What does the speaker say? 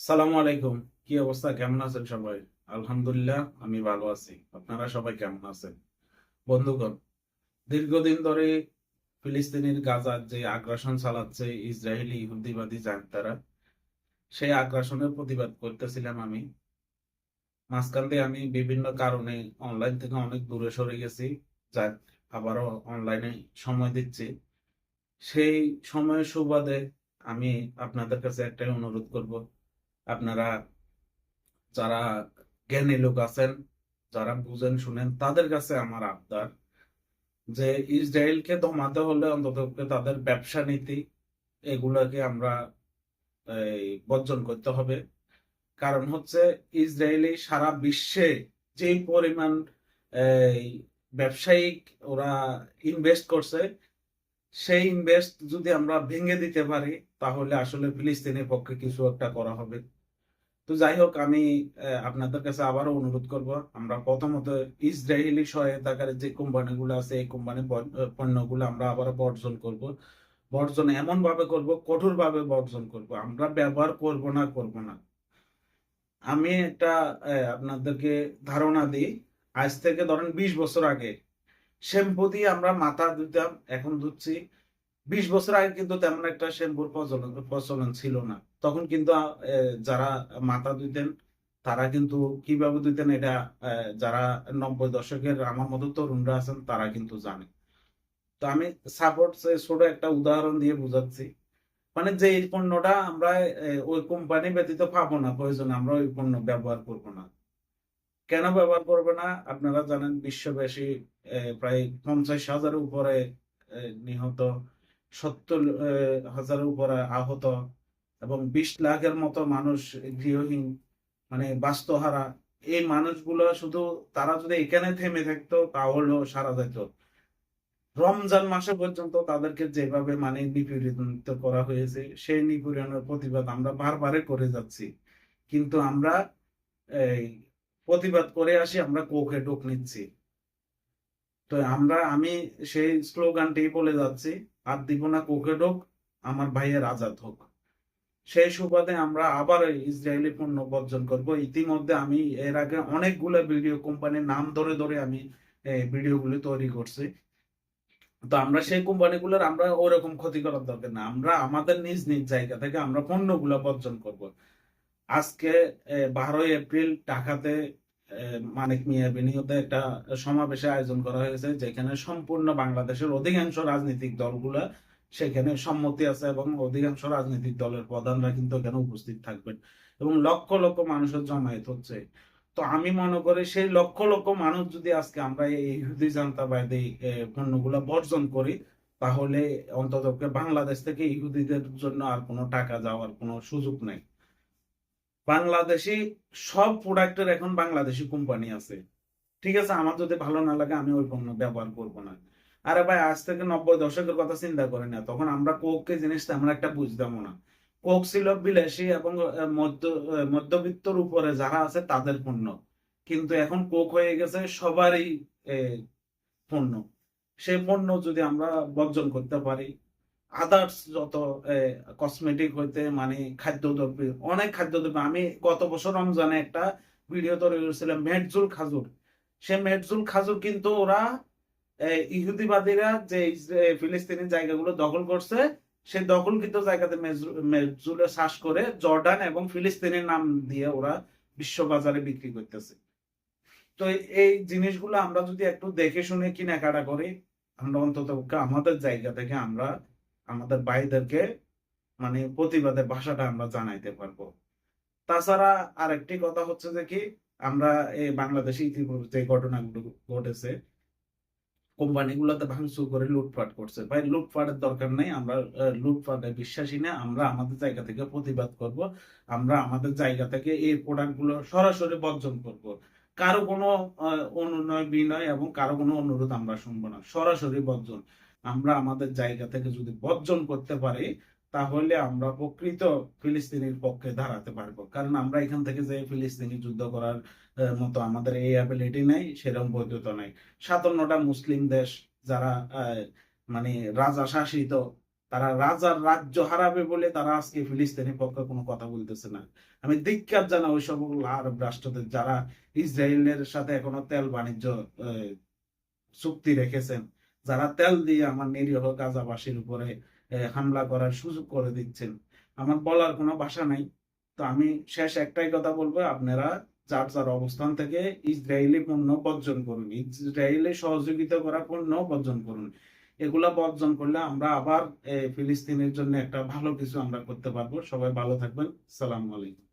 সালামু আলাইকুম। কি অবস্থা? কেমন আছেন সবাই? আলহামদুলিল্লাহ, আমি ভালো আছি। আপনারা সবাই কেমন আছেন? বন্ধুগণ, দীর্ঘদিন ধরে ফিলিস্তিনের গাজার যে আগ্রাসন চালাচ্ছে ইসরায়েলি ইহুদিবাদী জান্তারা সেই আগ্রাসনের প্রতিবাদ করতেছিলাম আমি। মাঝখান দিয়ে আমি বিভিন্ন কারণে অনলাইন থেকে অনেক দূরে সরে গেছি, যাক, আবারও অনলাইনে সময় দিচ্ছি। সেই সময়ের সুবাদে আমি আপনাদের কাছে একটাই অনুরোধ করব আপনারা যারা জ্ঞানী লোক আছেন, যারা বুঝেন, শুনেন, তাদের কাছে আমার আবদার যে ইসরায়েলকে দমাতে হলে অন্তত তাদের ব্যবসা নীতি এগুলোকে আমরা বর্জন করতে হবে। কারণ হচ্ছে ইসরায়েলি সারা বিশ্বে যেই পরিমাণ ব্যবসায়িক ওরা ইনভেস্ট করছে, সেই ইনভেস্ট যদি আমরা ভেঙে দিতে পারি, তাহলে আসলে ফিলিস্তিনের পক্ষে কিছু একটা করা হবে। তো যাই হোক আমি আপনাদের কাছে আবারও অনুরোধ করব, আমরা প্রথমত ইসরায়েলি সহায়তাকারী যে কোম্পানিগুলো আছে, এই কোম্পানি পণ্যগুলো আমরা আবারও বর্জন করব। বর্জন এমন ভাবে করব কঠোর ভাবে বর্জন করব, আমরা ব্যবহার করব না করব না। আমি একটা আপনাদেরকে ধারণা দিই, আজ থেকে ধরেন বিশ বছর আগে, শ্যাম্পু দিয়ে আমরা মাথা ধুতাম, এখন ধুচ্ছি, বিশ বছর আগে কিন্তু তেমন একটা শ্যাম্পুর প্রচলন প্রচলন ছিল না। তখন কিন্তু যারা মাথা ধুতেন তারা কিন্তু কীভাবে ধুতেন এটা যারা নব্বই দশকের আমার মতো তরুণরা আছেন, তারা কিন্তু জানে। তো আমি সাপোর্ট ছোট একটা উদাহরণ দিয়ে বুঝাচ্ছি। মানে যে এই পণ্যটা আমরা ওই কোম্পানি ব্যতীত পাবো না, প্রয়োজনে আমরা ওই পণ্য ব্যবহার করব না। কেন ব্যবহার করবে না? আপনারা জানেন বিশ্বব্যাপী প্রায় পঞ্চাশ হাজারের উপরে নিহত, সত্তর হাজারের উপরে আহত এবং বিশ লাখের মতো মানুষ গৃহহীন মানে বাস্তুহারা, এই মানুষগুলো শুধু তারা যদি এখানে থেমে থাকতো, তাহলেও সারা যেত। রমজান মাসে পর্যন্ত তাদেরকে যেভাবে মানে নিপীড়িত করা হয়েছে, সেই নিপীড়নের প্রতিবাদ আমরা বারবারে করে যাচ্ছি। কিন্তু আমরা, এই প্রতিবাদ করে আসি, আমরা কোকে ঢোক নিচ্ছি। তো আমরা, আমি সেই স্লোগানটি বলে যাচ্ছি, আর দিব না কোকে ঢোক, আমার ভাইয়ের আজাদ হোক। সেই সুবাদে আমরা আবার ইসরায়েলি পণ্য বর্জন করব। ইতিমধ্যে আমি এর আগে অনেকগুলো ভিডিও কোম্পানির নাম ধরে ধরে আমি ভিডিওগুলি তৈরি করছি। তো আমরা সেই কোম্পানিগুলোর আমরা ওরকম ক্ষতি করার দরকার না আমরা আমাদের নিজ নিজ জায়গা থেকে আমরা পণ্যগুলো বর্জন করব। আজকে বারোই এপ্রিল ঢাকাতে মানিক মিয়া বিনিয়োগে একটা সমাবেশে আয়োজন করা হয়েছে, যেখানে সম্পূর্ণ বাংলাদেশের অধিকাংশ রাজনৈতিক দলগুলা সেখানে সম্মতি আছে এবং অধিকাংশ রাজনৈতিক দলের প্রধানরা কিন্তু এখানে উপস্থিত থাকবেন এবং লক্ষ লক্ষ মানুষের জমায়েত হচ্ছে। তো আমি মনে করি সেই লক্ষ লক্ষ মানুষ যদি আজকে আমরা এই ইহুদি জান্তাবাদী পণ্যগুলো বর্জন করি, তাহলে অন্তত বাংলাদেশ থেকে ইহুদিদের জন্য আর কোনো টাকা যাওয়ার কোনো সুযোগ নেই। বাংলাদেশি সব প্রোডাক্টের এখন বাংলাদেশি কোম্পানি আছে। ঠিক আছে, আমার যদি ভালো না লাগে, আমি ওই পণ্য ব্যবহার করব না। আরে ভাই, আজ থেকে নব্বই দশকের কথা চিন্তা করি না। তখন আমরা কোককে জিনিসটা আমরা একটা বুঝতাম না। কোক ছিল বিলাসী এবং মধ্য মধ্যবিত্তর উপরে যারা আছে তাদের পণ্য। কিন্তু এখন কোক হয়ে গেছে সবারই পণ্য। সেই পণ্য যদি আমরা বর্জন করতে পারি আদার্স যত কসমেটিক হইতে মানে খাদ্যদ্রব্য, অনেক খাদ্যদ্রব্য। আমি গত বছর রমজানে একটা ভিডিও তৈরি করেছিলাম মেটজুল খাজুর। সে মেটজুল খাজুর কিন্তু ওরা ইহুদিবাদীরা যে ফিলিস্তিনি জায়গাগুলো দখল করছে সেই দখলকৃত জায়গাতে মেজু- মেটজুলে চাষ করে জর্ডান এবং ফিলিস্তিনের নাম দিয়ে ওরা বিশ্ববাজারে বিক্রি করতেছে। তো এই জিনিসগুলো আমরা যদি একটু দেখে শুনে কেনাকাটা করি, আমরা অন্তত আমাদের জায়গা থেকে আমরা, আমাদের ভাইদেরকে মানে প্রতিবাদের ভাষাটা আমরা জানাইতে পারব। তাছাড়া আরেকটি কথা হচ্ছে যে কি, আমরা এই বাংলাদেশে ইতিপূর্বে যে ঘটনাগুলো ঘটেছে কোম্পানিগুলোতে ভাঙচুর করে লুটপাট করছে। ভাই, লুটপাটের দরকার নেই, আমরা লুটপাটে বিশ্বাসী না, আমরা আমাদের জায়গা থেকে প্রতিবাদ করব, আমরা আমাদের জায়গা থেকে এই প্রোডাক্টগুলো সরাসরি বর্জন করব। কারও কোনো অনুনয়, বিনয় এবং কারও কোনো অনুরোধ আমরা শুনব না, সরাসরি বর্জন। আমরা আমাদের জায়গা থেকে যদি বর্জন করতে পারি তাহলে আমরা প্রকৃত ফিলিস্তিনির পক্ষে দাঁড়াতে পারব। কারণ আমরা এখান থেকে যে ফিলিস্তিনি যুদ্ধ করার মতো আমাদের এই অ্যাবিলিটি নেই, সেরকম বৈধতা নেই। সাতান্নটা মুসলিম দেশ যারা মানে রাজা শাসিত, তারা রাজার রাজ্য হারাবে বলে তারা আজকে ফিলিস্তিনের পক্ষে কোনো কথা বলতেছে না। আমি ধিক্কার জানা ওই সকল আরব রাষ্ট্রদের যারা ইসরায়েলের সাথে এখনও তেল বাণিজ্য চুক্তি রেখেছেন, যারা তেল দিয়ে আমার নিরীহ গাজাবাসীর উপরে হামলা করার সুযোগ করে দিচ্ছেন। আমার বলার কোনো ভাষা নাই। তো আমি শেষ একটাই কথা বলব, আপনারা যার যার অবস্থান থেকে ইসরায়েলি পণ্য বর্জন করুন। ইসরায়েলে সহযোগিতা করা পণ্য বর্জন করুন। এগুলা বর্জন করলে আমরা আবার ফিলিস্তিনের জন্য একটা ভালো কিছু আমরা করতে পারব। সবাই ভালো থাকবেন। সালাম আলাইকুম।